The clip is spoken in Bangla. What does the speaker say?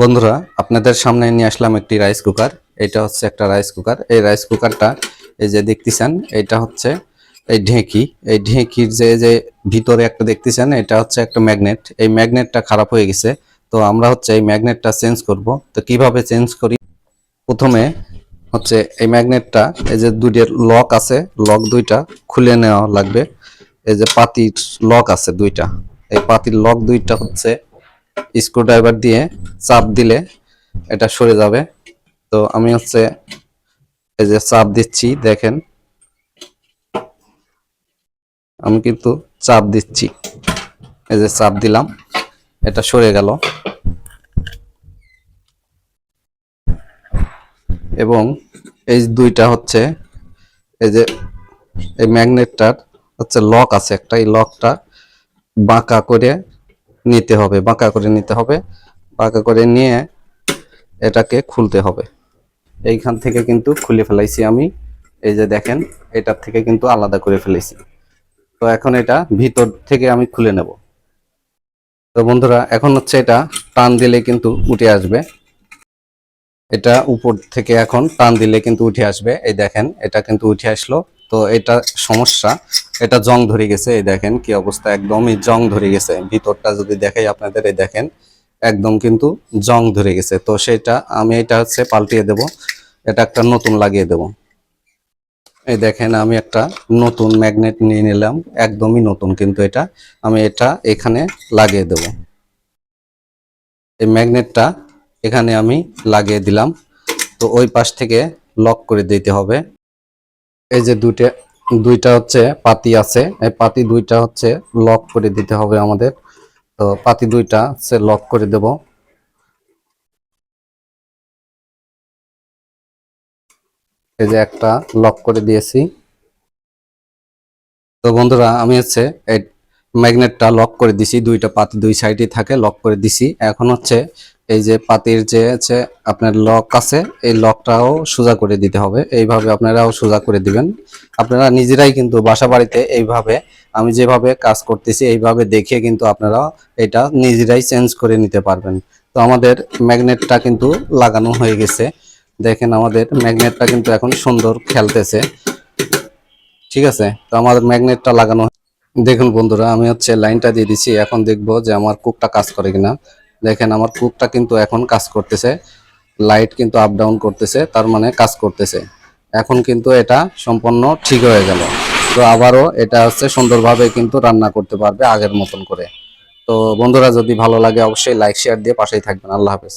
বন্ধুরা, আপনাদের সামনে নিয়ে আসলাম একটি রাইস কুকার এটা হচ্ছে একটা রাইস কুকার এই রাইস কুকারটা এই যে দেখতেছেন, এটা হচ্ছে এই ঢেঁকি। এই ঢেঁকির যে যে ভিতরে একটা দেখতেছেন, এটা হচ্ছে একটা ম্যাগনেট এই ম্যাগনেটটা খারাপ হয়ে গেছে, তো আমরা হচ্ছে এই ম্যাগনেটটা চেঞ্জ করব। তো কীভাবে চেঞ্জ করি? প্রথমে হচ্ছে এই ম্যাগনেটটা এই যে দুইটার লক আছে লক দুইটা খুলে নেওয়া লাগবে। এই যে পাতির লক আছে দুইটা। এই পাতির লক দুইটা হচ্ছে স্ক্রুড্রাইভার দিয়ে চাপ দিলে এটা সরে যাবে। তো আমি হচ্ছে এই যে চাপ দিচ্ছি, দেখেন। আমি কিন্তু চাপ দিচ্ছি। এই যে চাপ দিলাম, এটা সরে গেল। এবং এই দুইটা হচ্ছে এই যে এই ম্যাগনেটটার হচ্ছে লক আছে একটা। এই লকটা বাঁকা করে নিতে হবে, বাঁকা করে নিতে হবে। বাঁকা করে নিয়ে এটাকে খুলতে হবে। এইখান থেকে কিন্তু খুলে ফেলাইছি আমি। এই যে দেখেন, এটার থেকে কিন্তু আলাদা করে ফেলেছি তো এখন এটা ভিতর থেকে আমি খুলে নেব। তো বন্ধুরা, এখন হচ্ছে এটা টান দিলে কিন্তু উঠে আসবে। এটা উপর থেকে এখন টান দিলে কিন্তু উঠে আসবে। এই দেখেন, এটা কিন্তু উঠে আসলো। তো এটা সমস্যা। এটা জং ধরে গেছে, এই দেখেন কি অবস্থা, একদমই জং ধরে গেছে। ভিতরটা যদি দেখাই আপনাদের, এই দেখেন, একদম কিন্তু জং ধরে গেছে। তো সেটা আমি এটা হচ্ছে পাল্টিয়ে দেব, এটা একটা নতুন লাগিয়ে দেব। এই দেখেন, আমি একটা নতুন ম্যাগনেট নিয়ে নিলাম, একদমই নতুন কিন্তু এটা। আমি এটা এখানে লাগিয়ে দেব। এই ম্যাগনেটটা এখানে আমি লাগিয়ে দিলাম। তো ওই পাশ থেকে লক করে দিতে হবে। এই যে দুইটা দুইটা হচ্ছে পাতি আছে। এই পাতি দুইটা হচ্ছে লক করে দিতে হবে আমাদের। তো পাতি দুইটা হচ্ছে লক করে দেব। এই যে একটা লক করে দিয়েছি। তো বন্ধুরা, আমি হচ্ছে এই ম্যাগনেটটা লক করে দিছি। দুইটা পাতি দুই সাইডে থাকে, লক করে দিছি। এখন হচ্ছে এই যে পাতির যে হচ্ছে আপনার লক আছে, এই লকটাও সোজা করে দিতে হবে। এইভাবে আপনারাও সোজা করে দিবেন। আপনারা নিজেরাই কিন্তু বাসা বাড়িতে এইভাবে, আমি যেভাবে কাজ করতেছি, এইভাবে দেখে কিন্তু আপনারা এটা নিজেরাই চেঞ্জ করে নিতে পারবেন। তো আমাদের ম্যাগনেটটা কিন্তু লাগানো হয়ে গেছে। দেখেন আমাদের ম্যাগনেটটা কিন্তু এখন সুন্দর খেলতেছে। ঠিক আছে? তো আমাদের ম্যাগনেটটা লাগানো দেখুন বন্ধুরা, আমি হচ্ছে লাইনটা দিয়ে দিছি। এখন দেখব যে আমার কুকটা কাজ করে কিনা। দেখেন আমার কুকটা কিন্তু এখন কাজ করতেছে লাইট কিন্তু আপ ডাউন করতেছে, তার মানে কাজ করতেছে। এখন কিন্তু এটা সম্পূর্ণ ঠিক হয়ে গেল। তো আবারও এটা হচ্ছে সুন্দরভাবে কিন্তু রান্না করতে পারবে আগের মতন করে। তো বন্ধুরা, যদি ভালো লাগে অবশ্যই লাইক শেয়ার দিয়ে পাশেই থাকবেন। আল্লাহ হাফেজ।